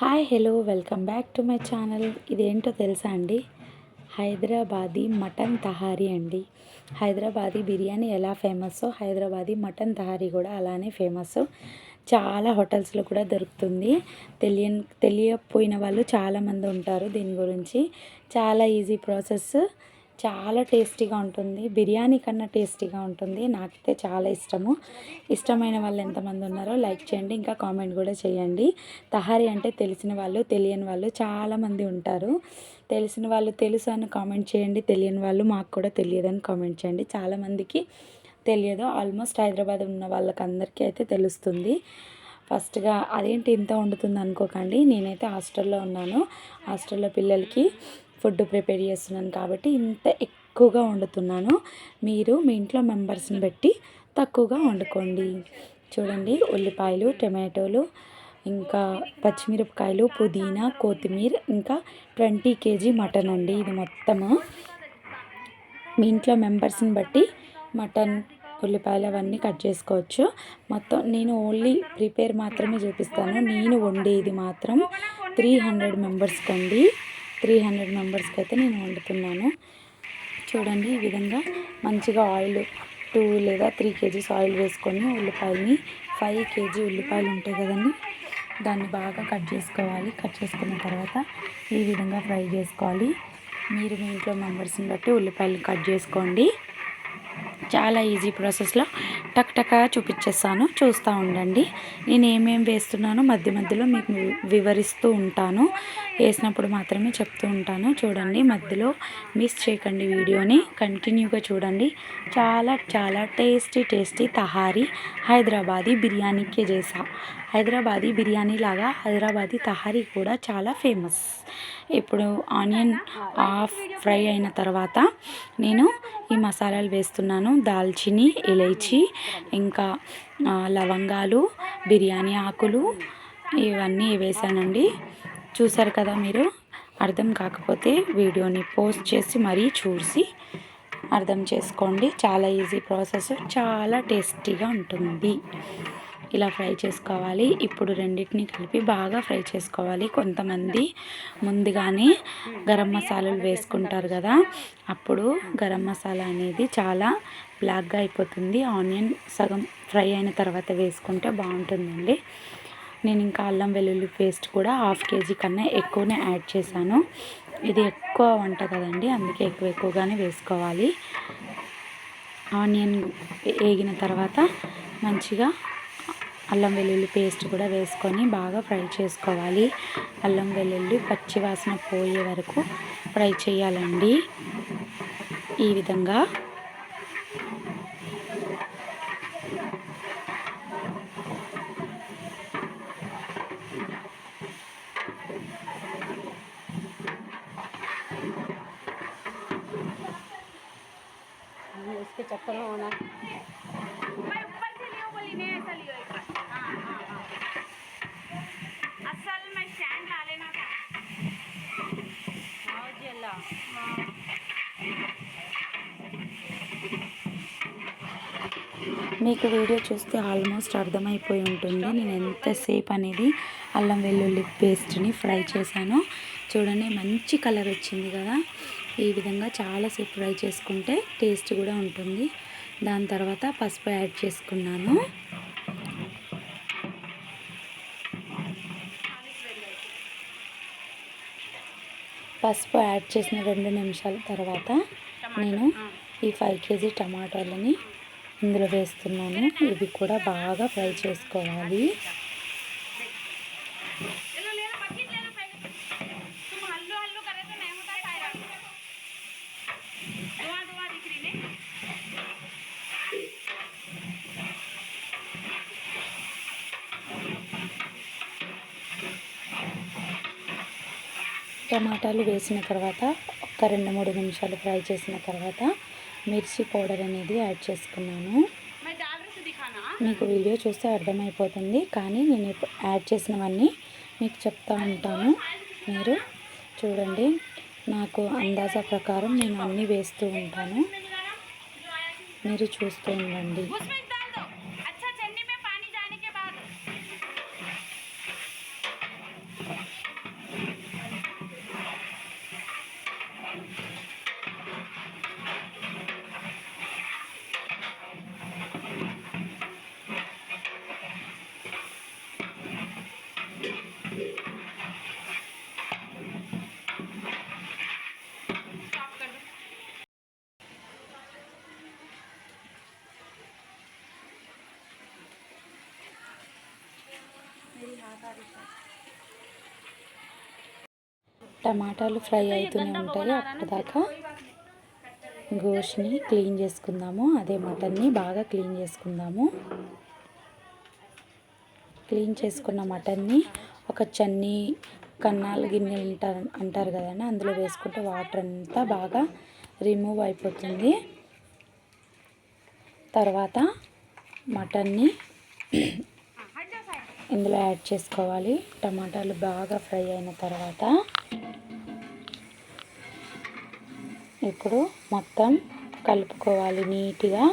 Hi hello welcome back to my channel. ఇదేంటో తెలుసా అండి? హైదరాబాదీ మటన్ తహారీ అండి. హైదరాబాదీ బిర్యానీ ఎలా ఫేమస్సో హైదరాబాదీ మటన్ తహారీ కూడా అలానే ఫేమస్ చాలా హోటల్స్లో కూడా దొరుకుతుంది. తెలియని తెలియకపోయిన వాళ్ళు చాలామంది ఉంటారు దీని గురించి. చాలా ఈజీ ప్రాసెస్ చాలా టేస్టీగా ఉంటుంది. బిర్యానీ కన్నా టేస్టీగా ఉంటుంది. నాకైతే చాలా ఇష్టము. ఇష్టమైన వాళ్ళు ఎంతమంది ఉన్నారో లైక్ చేయండి ఇంకా కామెంట్ కూడా చేయండి. తహారీ అంటే తెలిసిన వాళ్ళు తెలియని వాళ్ళు చాలామంది ఉంటారు. తెలిసిన వాళ్ళు తెలుసు అని కామెంట్ చేయండి తెలియని వాళ్ళు మాకు కూడా తెలియదని కామెంట్ చేయండి. చాలామందికి తెలియదు. ఆల్మోస్ట్ హైదరాబాద్ ఉన్న వాళ్ళకందరికీ అయితే తెలుస్తుంది. ఫస్ట్గా అదేంటి ఇంత వండుతుంది అనుకోకండి. నేనైతే హాస్టల్లో ఉన్నాను. హాస్టల్లో పిల్లలకి ఫుడ్ ప్రిపేర్ చేస్తున్నాను కాబట్టి ఇంత ఎక్కువగా వండుతున్నాను. మీరు మీ ఇంట్లో మెంబర్స్ని బట్టి తక్కువగా వండుకోండి. చూడండి ఉల్లిపాయలు టమాటోలు ఇంకా పచ్చిమిరపకాయలు పుదీనా కొత్తిమీర ఇంకా ట్వంటీ కేజీ మటన్ అండి ఇది మొత్తము. మీ ఇంట్లో మెంబర్స్ని బట్టి మటన్ ఉల్లిపాయలు అవన్నీ కట్ చేసుకోవచ్చు. మొత్తం నేను ఓన్లీ ప్రిపేర్ మాత్రమే చూపిస్తాను. నేను వండేది మాత్రం త్రీ హండ్రెడ్ మెంబర్స్కి అండి త్రీ హండ్రెడ్ మెంబర్స్కి అయితే నేను వండుతున్నాను. చూడండి ఈ విధంగా మంచిగా ఆయిల్ టూ లేదా త్రీ కేజీస్ ఆయిల్ వేసుకొని ఉల్లిపాయలని ఫైవ్ కేజీ ఉల్లిపాయలు ఉంటాయి కదండి దాన్ని బాగా కట్ చేసుకోవాలి. కట్ చేసుకున్న తర్వాత ఈ విధంగా ఫ్రై చేసుకోవాలి. మీరు మీ ఇంట్లో మెంబర్స్ని బట్టి ఉల్లిపాయలు కట్ చేసుకోండి. చాలా ఈజీ ప్రాసెస్లో టక్ టకా చూపించేస్తాను. చూస్తూ ఉండండి. నేను ఏమేమి వేస్తున్నానో మధ్య మధ్యలో మీకు వివరిస్తూ ఉంటాను. వేసినప్పుడు మాత్రమే చెప్తూ ఉంటాను. చూడండి మధ్యలో మిస్ చేయకండి వీడియోని. కంటిన్యూగా చూడండి. చాలా చాలా టేస్టీ టేస్టీ తహారీ హైదరాబాదీ బిర్యానీకే చేసా. హైదరాబాదీ బిర్యానీ లాగా హైదరాబాదీ తహారీ కూడా చాలా ఫేమస్. ఇప్పుడు ఆనియన్ ఆఫ్ ఫ్రై అయిన తర్వాత నేను ఈ మసాలాలు వేస్తున్నాను. దాల్చిని ఇలైచి ఇంకా లవంగాలు బిర్యానీ ఆకులు ఇవన్నీ వేసానండి. చూసారు కదా మీరు? అర్థం కాకపోతే వీడియోని పోస్ట్ చేసి మరీ చూసి అర్థం చేసుకోండి. చాలా ఈజీ ప్రాసెస్ చాలా టేస్టీగా ఉంటుంది. ఇలా ఫ్రై చేసుకోవాలి. ఇప్పుడు రెండింటిని కలిపి బాగా ఫ్రై చేసుకోవాలి. కొంతమంది ముందుగానే గరం మసాలాలు వేసుకుంటారు కదా. అప్పుడు గరం మసాలా అనేది చాలా బ్లాక్గా అయిపోతుంది. ఆనియన్ సగం ఫ్రై అయిన తర్వాత వేసుకుంటే బాగుంటుందండి. నేను ఇంకా అల్లం వెల్లుల్లి పేస్ట్ కూడా హాఫ్ కేజీ కన్నా ఎక్కువనే యాడ్ చేశాను. ఇది ఎక్కువ వంట కదండి. అందుకే ఎక్కువ ఎక్కువగానే వేసుకోవాలి. ఆనియన్ వేగిన తర్వాత మంచిగా అల్లం వెల్లుల్లి పేస్ట్ కూడా వేసుకొని బాగా ఫ్రై చేసుకోవాలి. అల్లం వెల్లుల్లి పచ్చివాసన పోయే వరకు ఫ్రై చేయాలండి. ఈ విధంగా చెప్పను? మీకు వీడియో చూస్తే ఆల్మోస్ట్ అర్థమైపోయి ఉంటుంది. నేను ఎంతసేపు అనేది అల్లం వెల్లుల్లి పేస్ట్ని ఫ్రై చేశాను. చూడండి మంచి కలర్ వచ్చింది కదా. ఈ విధంగా చాలాసేపు ఫ్రై చేసుకుంటే టేస్ట్ కూడా ఉంటుంది. దాని తర్వాత పసుపు యాడ్ చేసుకున్నాను. పసుపు యాడ్ చేసిన రెండు నిమిషాల తర్వాత నేను ఈ ఫైవ్ కేజీ టమాటాలని ఇందులో వేస్తున్నాను. ఇవి కూడా బాగా ఫ్రై చేసుకోవాలి. టమాటాలు వేసిన తర్వాత ఒక రెండు మూడు నిమిషాలు ఫ్రై చేసిన తర్వాత మిర్చి పౌడర్ అనేది యాడ్ చేసుకున్నాను. మీకు వీడియో చూస్తే అర్థమైపోతుంది. కానీ నేను యాడ్ చేసినవన్నీ మీకు చెప్తా ఉంటాను. మీరు చూడండి నాకు అందాజా ప్రకారం నేను అన్నీ వేస్తూ ఉంటాను. మీరు చూస్తూ ఉండండి. టమాటాలు ఫ్రై అవుతూనే ఉంటాయి అప్పటిదాకా. గోష్ని క్లీన్ చేసుకుందాము. అదే మటన్ని బాగా క్లీన్ చేసుకుందాము. క్లీన్ చేసుకున్న మటన్ని ఒక చన్ని కన్నాలు గిన్నెలు అంటారు అంటారు కదండి. అందులో వేసుకుంటే వాటర్ అంతా బాగా రిమూవ్ అయిపోతుంది. తర్వాత మటన్ని ఇందులో యాడ్ చేసుకోవాలి. టమాటాలు బాగా ఫ్రై అయిన తర్వాత ఇప్పుడు మొత్తం కలుపుకోవాలి నీట్గా.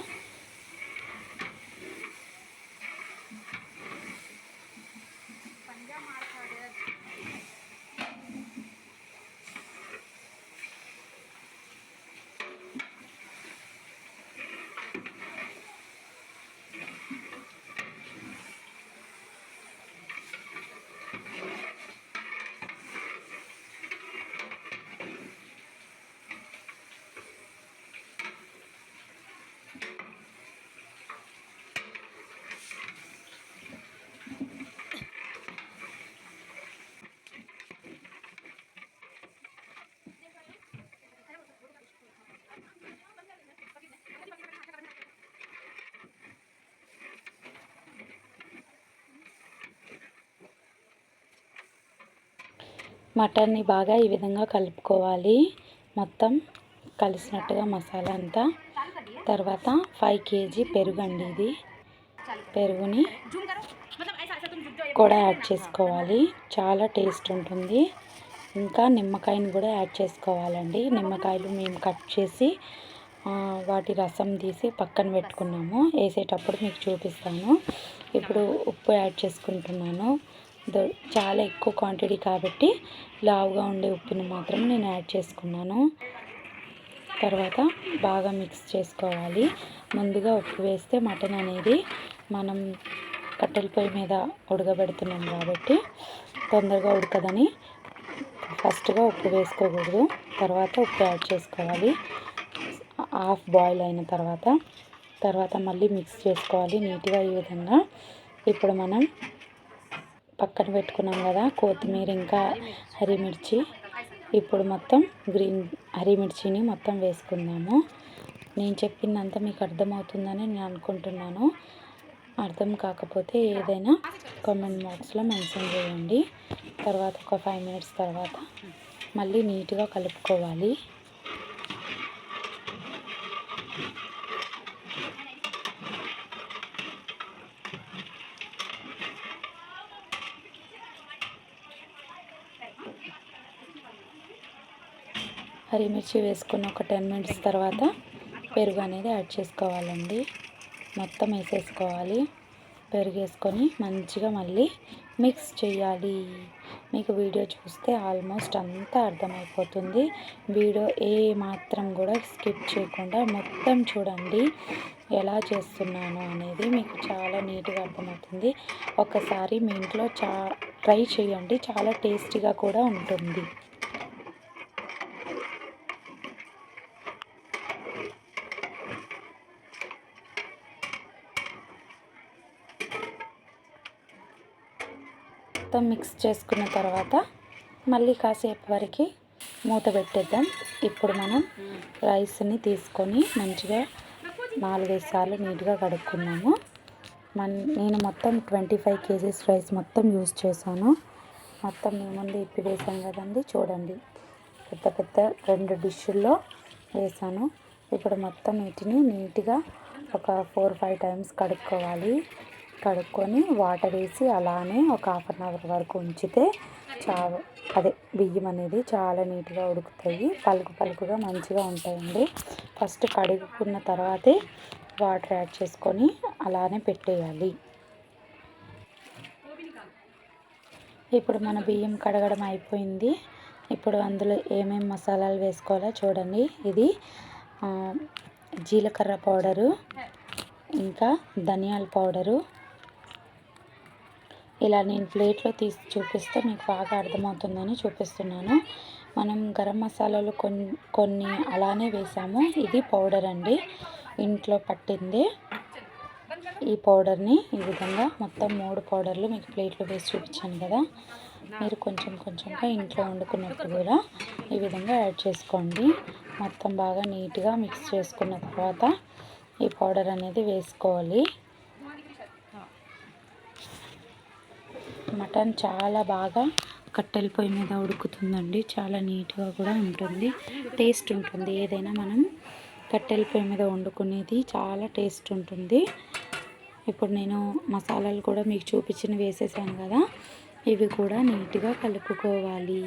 మటన్ని బాగా ఈ విధంగా కలుపుకోవాలి. మొత్తం కలిసినట్టుగా మసాలా అంతా. తర్వాత ఫైవ్ కేజీ పెరుగు అండి ఇది. పెరుగుని కూడా యాడ్ చేసుకోవాలి. చాలా టేస్ట్ ఉంటుంది. ఇంకా నిమ్మకాయని కూడా యాడ్ చేసుకోవాలండి. నిమ్మకాయలు మేము కట్ చేసి వాటి రసం తీసి పక్కన పెట్టుకున్నాము. వేసేటప్పుడు మీకు చూపిస్తాను. ఇప్పుడు ఉప్పు యాడ్ చేసుకుంటున్నాను. చాలా ఎక్కువ క్వాంటిటీ కాబట్టి లావుగా ఉండే ఉప్పుని మాత్రం నేను యాడ్ చేసుకున్నాను. తర్వాత బాగా మిక్స్ చేసుకోవాలి. ముందుగా ఉప్పు వేస్తే మటన్ అనేది మనం కట్టెల పొయ్యి మీద ఉడకబెడుతున్నాం కాబట్టి తొందరగా ఉడకదని ఫస్ట్గా ఉప్పు వేసుకోకూడదు. తర్వాత ఉప్పు యాడ్ చేసుకోవాలి. హాఫ్ బాయిల్ అయిన తర్వాత తర్వాత మళ్ళీ మిక్స్ చేసుకోవాలి. నీట్గా ఈ విధంగా. ఇప్పుడు మనం పక్కన పెట్టుకున్నాం కదా కొత్తిమీర ఇంకా హరిమిర్చి. ఇప్పుడు మొత్తం గ్రీన్ హరిమిర్చిని మొత్తం వేసుకుందాము. నేను చెప్పిందంతా మీకు అర్థమవుతుందని నేను అనుకుంటున్నాను. అర్థం కాకపోతే ఏదైనా కామెంట్ బాక్స్లో మెన్షన్ చేయండి. తర్వాత ఒక ఫైవ్ మినిట్స్ తర్వాత మళ్ళీ నీట్గా కలుపుకోవాలి. హరిమిర్చి వేసుకున్న ఒక టెన్ మినిట్స్ తర్వాత పెరుగు అనేది యాడ్ చేసుకోవాలండి. మొత్తం వేసేసుకోవాలి. పెరుగు వేసుకొని మంచిగా మళ్ళీ మిక్స్ చేయాలి. మీకు వీడియో చూస్తే ఆల్మోస్ట్ అంతా అర్థమైపోతుంది. వీడియో ఏ మాత్రం కూడా స్కిప్ చేయకుండా మొత్తం చూడండి. ఎలా చేస్తున్నాను అనేది మీకు చాలా నీట్గా అర్థమవుతుంది. ఒకసారి మీ ఇంట్లో చా ట్రై చేయండి. చాలా టేస్టీగా కూడా ఉంటుంది. మొత్తం మిక్స్ చేసుకున్న తర్వాత మళ్ళీ కాసేపు వరకు మూత పెట్టేద్దాం. ఇప్పుడు మనం రైస్ని తీసుకొని మంచిగా నాలుగైదు సార్లు నీట్గా కడుక్కున్నాము. మన్ నేను మొత్తం ట్వంటీ ఫైవ్ కేజీస్ రైస్ మొత్తం యూస్ చేశాను. మొత్తం మీ ముందు ఇప్పి వేసాను కదండి చూడండి. పెద్ద పెద్ద రెండు డిష్షుల్లో వేసాను. ఇప్పుడు మొత్తం వీటిని నీట్గా ఒక ఫోర్ ఫైవ్ టైమ్స్ కడుక్కోవాలి. కడుక్కొని వాటర్ వేసి అలానే ఒక హాఫ్ అన్ అవర్ వరకు ఉంచితే చాలా. అదే బియ్యం అనేది చాలా నీట్గా ఉడుకుతాయి. పలుకు పలుకుగా మంచిగా ఉంటాయండి. ఫస్ట్ కడుక్కున్న తర్వాతే వాటర్ యాడ్ చేసుకొని అలానే పెట్టేయాలి. ఇప్పుడు మన బియ్యం కడగడం అయిపోయింది. ఇప్పుడు అందులో ఏమేమి మసాలాలు వేసుకోవాలో చూడండి. ఇది జీలకర్ర పౌడరు ఇంకా ధనియాల పౌడరు ఇలా నేను ప్లేట్లో తీసి చూపిస్తే మీకు బాగా అర్థమవుతుందని చూపిస్తున్నాను. మనం గరం మసాలాలు కొన్ని కొన్ని అలానే వేసాము. ఇది పౌడర్ అండి. ఇంట్లో పట్టింది. ఈ పౌడర్ని ఈ విధంగా మొత్తం మూడు పౌడర్లు మీకు ప్లేట్లో వేసి చూపించాను కదా. మీరు కొంచెం కొంచెంగా ఇంట్లో వండుకున్నప్పుడు కూడా ఈ విధంగా యాడ్ చేసుకోండి. మొత్తం బాగా నీట్గా మిక్స్ చేసుకున్న తర్వాత ఈ పౌడర్ అనేది వేసుకోవాలి. మటన్ చాలా బాగా కట్టెల పొయ్యి మీద ఉడుకుతుందండి. చాలా నీట్గా కూడా ఉంటుంది. టేస్ట్ ఉంటుంది. ఏదైనా మనం కట్టెల పొయ్యి మీద వండుకునేది చాలా టేస్ట్ ఉంటుంది. ఇప్పుడు నేను మసాలాలు కూడా మీకు చూపించిన వేసేసాను కదా. ఇవి కూడా నీట్గా కలుపుకోవాలి.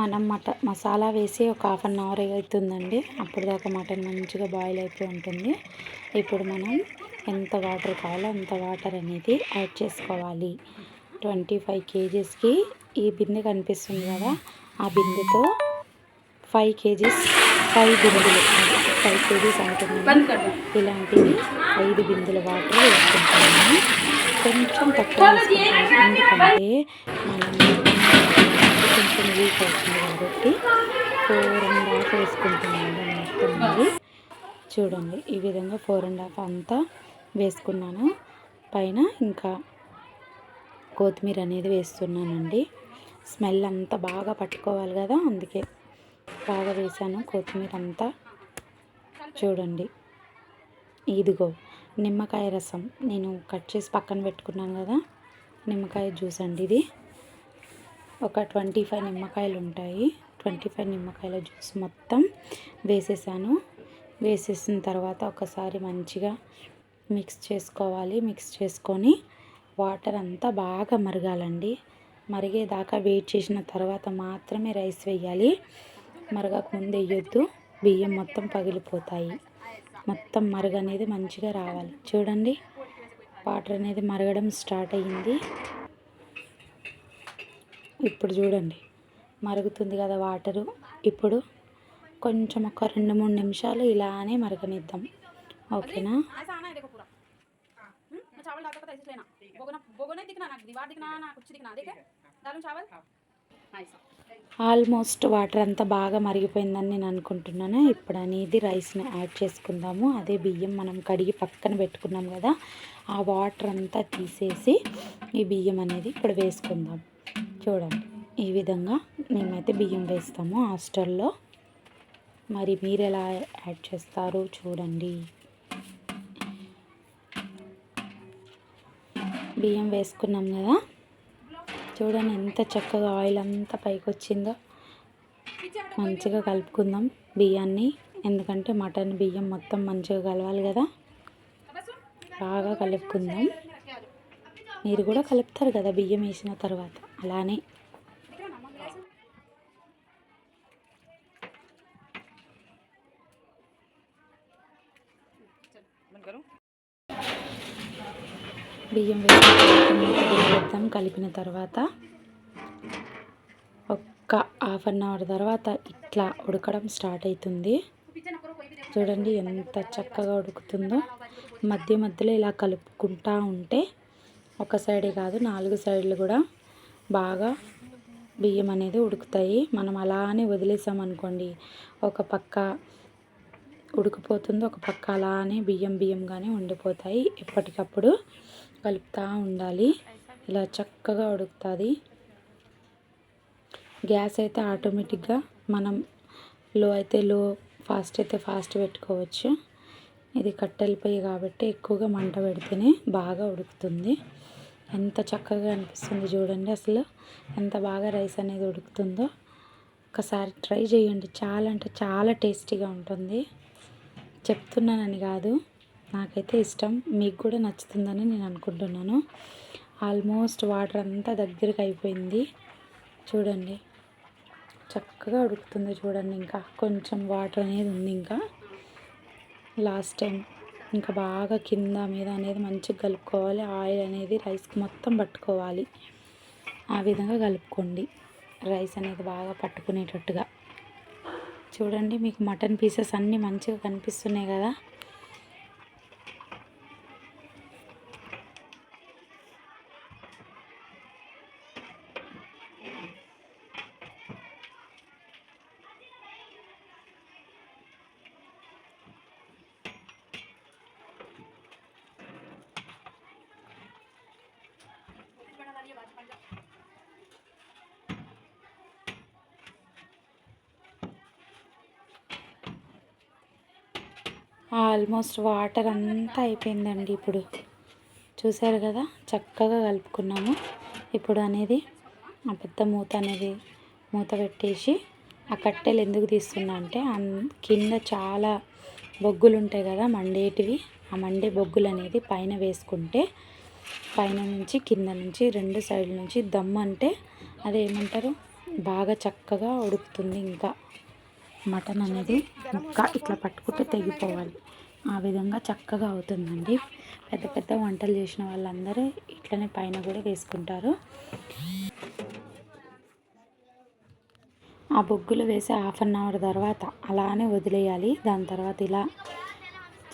మనం మట మసాలా వేసి ఒక హాఫ్ అన్ అవర్ అవుతుందండి. అప్పుడు దాకా మటన్ మంచిగా బాయిల్ అయిపోయి ఉంటుంది. ఇప్పుడు మనం ఎంత వాటర్ కావాలో అంత వాటర్ అనేది యాడ్ చేసుకోవాలి. ట్వంటీ ఫైవ్ కేజీస్కి ఈ బిందె కనిపిస్తుంది కదా ఆ బిందెతో ఫైవ్ కేజీస్ ఫైవ్ బిందెలు ఫైవ్ కేజీస్ అవుతుంది ఇలాంటివి ఐదు బిందెల వాటర్ వేసుకుంటాము. కొంచెం తక్కువ వేసుకుంటాము. ఎందుకంటే మనం కొంచెం వీక్ అవుతుంది కాబట్టి ఫోర్ అండ్ హాఫ్ వేసుకుంటున్నాను మొత్తం చూడండి ఈ విధంగా ఫోర్ అండ్ హాఫ్ అంతా వేసుకున్నాను. పైన ఇంకా కొత్తిమీర అనేది వేస్తున్నానండి. స్మెల్ అంతా బాగా పట్టుకోవాలి కదా అందుకే బాగా వేసాను కొత్తిమీర అంతా. చూడండి ఇదిగో నిమ్మకాయ రసం. నేను కట్ చేసి పక్కన పెట్టుకున్నాను కదా నిమ్మకాయ జ్యూస్ అండి ఇది. ఒక ట్వంటీ ఫైవ్ నిమ్మకాయలు ఉంటాయి ట్వంటీ ఫైవ్ నిమ్మకాయల జ్యూస్ మొత్తం వేసేసాను. వేసేసిన తర్వాత ఒకసారి మంచిగా మిక్స్ చేసుకోవాలి. మిక్స్ చేసుకొని వాటర్ అంతా బాగా మరగాలండి. మరిగేదాకా వెయిట్ చేసిన తర్వాత మాత్రమే రైస్ వేయాలి మరగకముందు వేయొద్దు. బియ్యం మొత్తం పగిలిపోతాయి. మొత్తం మరుగు అనేది మంచిగా రావాలి. చూడండి. వాటర్ అనేది మరగడం స్టార్ట్ అయ్యింది. ఇప్పుడు చూడండి. మరుగుతుంది కదా వాటరు. ఇప్పుడు కొంచెం ఒక రెండు మూడు నిమిషాలు ఇలానే మరగనిద్దాం. ఓకేనా? ఆల్మోస్ట్ వాటర్ అంతా బాగా మరిగిపోయిందని నేను అనుకుంటున్నాను. ఇప్పుడు అనేది రైస్ని యాడ్ చేసుకుందాము. అదే బియ్యం మనం కడిగి పక్కన పెట్టుకున్నాం కదా ఆ వాటర్ అంతా తీసేసి ఈ బియ్యం అనేది ఇప్పుడు వేసుకుందాం. చూడండి. ఈ విధంగా మేమైతే బియ్యం వేస్తాము హాస్టల్లో. మరి మీరు ఎలా యాడ్ చేస్తారు చూడండి. బియ్యం వేసుకున్నాం కదా. చూడండి ఎంత చక్కగా ఆయిల్ అంతా పైకి వచ్చిందో మంచిగా కలుపుకుందాం బియ్యాన్ని. ఎందుకంటే మటన్ బియ్యం మొత్తం మంచిగా కలవాలి కదా. బాగా కలుపుకుందాం. మీరు కూడా కలుపుతారు కదా బియ్యం వేసిన తర్వాత. అలానే. బియ్యం వేసిన కలిపిన తర్వాత ఒక్క హాఫ్ అన్ అవర్ తర్వాత ఇట్లా ఉడకడం స్టార్ట్ అవుతుంది చూడండి ఎంత చక్కగా ఉడుకుతుందో. మధ్య మధ్యలో ఇలా కలుపుకుంటా ఉంటే ఒక సైడే కాదు నాలుగు సైడ్లు కూడా బాగా బియ్యం అనేది ఉడుకుతాయి. మనం అలానే వదిలేసామనుకోండి ఒక పక్క ఉడికిపోతుంది ఒక పక్క అలానే బియ్యం బియ్యంగానే ఉండిపోతాయి. ఎప్పటికప్పుడు కలుపుతూ ఉండాలి. ఇలా చక్కగా ఉడుకుతుంది. గ్యాస్ అయితే ఆటోమేటిక్గా మనం లో అయితే లో ఫాస్ట్ అయితే ఫాస్ట్ పెట్టుకోవచ్చు. ఇది కట్టెల పొయ్యి కాబట్టి ఎక్కువగా మంట పెడితేనే బాగా ఉడుకుతుంది. ఎంత చక్కగా అనిపిస్తుంది చూడండి అసలు. ఎంత బాగా రైస్ అనేది ఉడుకుతుందో. ఒకసారి ట్రై చేయండి. చాలా అంటే చాలా టేస్టీగా ఉంటుంది. చెప్తున్నానని కాదు. నాకైతే ఇష్టం. మీకు కూడా నచ్చుతుందని నేను అనుకుంటున్నాను. ఆల్మోస్ట్ వాటర్ అంతా దగ్గరికి అయిపోయింది. చూడండి. చక్కగా ఉడుకుతుంది చూడండి ఇంకా. కొంచెం వాటర్ అనేది ఉంది ఇంకా. లాస్ట్ టైం ఇంకా బాగా కింద మీద అనేది మంచిగా కలుపుకోవాలి. ఆయిల్ అనేది రైస్కి మొత్తం పట్టుకోవాలి. ఆ విధంగా కలుపుకోండి. రైస్ అనేది బాగా పట్టుకునేటట్టుగా. చూడండి మీకు మటన్ పీసెస్ అన్నీ మంచిగా కనిపిస్తున్నాయి కదా. ఆల్మోస్ట్ వాటర్ అంతా అయిపోయిందండి ఇప్పుడు. చూసారు కదా? చక్కగా కలుపుకున్నాము. ఇప్పుడు అనేది ఆ పెద్ద మూత అనేది మూత పెట్టేసి ఆ కట్టెలు ఎందుకు తీస్తున్నా అంటే కింద చాలా బొగ్గులు ఉంటాయి కదా మండేటివి. ఆ మండే బొగ్గులు అనేది పైన వేసుకుంటే పైన నుంచి కింద నుంచి రెండు సైడ్ల నుంచి దమ్ అంటే అదేమంటారు? బాగా చక్కగా ఉడుకుతుంది ఇంకా. మటన్ అనేది ముక్క ఇట్లా పట్టుకుంటే తెగిపోవాలి. ఆ విధంగా చక్కగా అవుతుందండి. పెద్ద పెద్ద వంటలు చేసిన వాళ్ళందరూ ఇట్లనే పైన కూడా వేసుకుంటారు. ఆ బొగ్గులు వేసి హాఫ్ అన్ అవర్ తర్వాత అలానే వదిలేయాలి. దాని తర్వాత ఇలా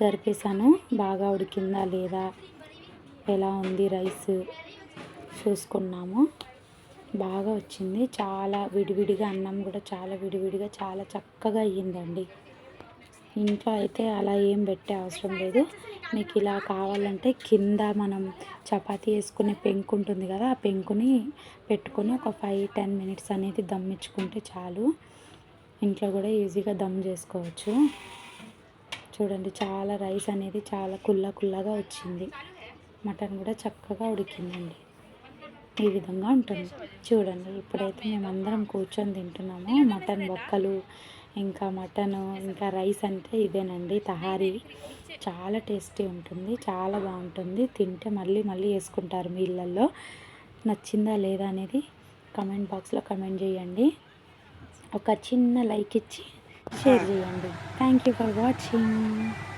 జరిపేసాను బాగా ఉడికిందా లేదా? ఎలా ఉంది రైస్? చూసుకున్నాము. బాగా వచ్చింది. చాలా విడివిడిగా అన్నం కూడా చాలా విడివిడిగా చాలా చక్కగా అయ్యిందండి. ఇంట్లో అయితే అలా ఏం పెట్టే అవసరం లేదు. మీకు ఇలా కావాలంటే కింద మనం చపాతీ వేసుకునే పెంకు ఉంటుంది కదా ఆ పెంకుని పెట్టుకొని ఒక ఫైవ్ టెన్ మినిట్స్ అనేది దమ్ ఇచ్చుకుంటే చాలు. ఇంట్లో కూడా ఈజీగా దమ్ చేసుకోవచ్చు. చూడండి చాలా రైస్ అనేది చాలా కుల్ల కుల్లగా వచ్చింది. మటన్ కూడా చక్కగా ఉడికిందండి. ఈ విధంగా ఉంటుంది. చూడండి ఇప్పుడైతే మేమందరం కూర్చొని తింటున్నాము. మటన్ బొక్కలు ఇంకా మటన్ ఇంకా రైస్ అంటే ఇదేనండి తహారీ. చాలా టేస్టీ ఉంటుంది చాలా బాగుంటుంది. తింటే మళ్ళీ మళ్ళీ వేసుకుంటారు మీ ఇళ్ళల్లో నచ్చిందా లేదా అనేది కమెంట్ బాక్స్లో కమెంట్ చేయండి. ఒక చిన్న లైక్ ఇచ్చి షేర్ చేయండి. Thank you for watching.